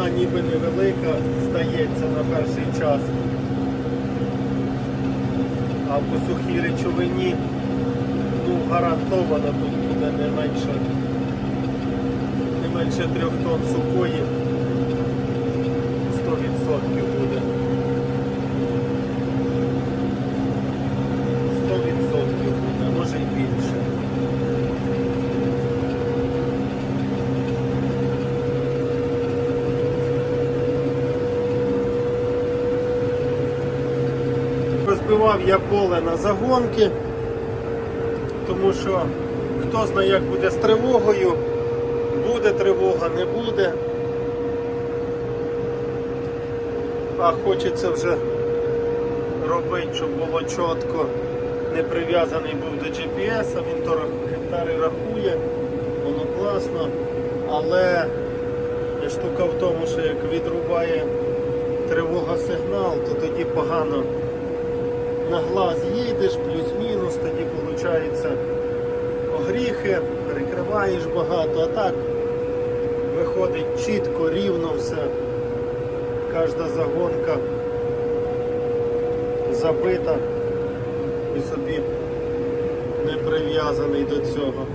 вона ніби невелика, здається на перший час. А по сухій речовині ну, гарантовано тут буде не менше, не менше трьох тонн сухої. Розбивав я поле на загонки, тому що хто знає, як буде з тривогою, буде тривога, не буде. А хочеться вже робити, щоб було чітко, не прив'язаний був до GPS, він то гектари рахує, воно класно, але штука в тому, що як відрубає тривога сигнал, то тоді погано на глаз їдеш, плюс-мінус, тоді виходить огріхи, перекриваєш багато, а так виходить чітко, рівно все. Кожна загонка забита і собі не прив'язаний до цього.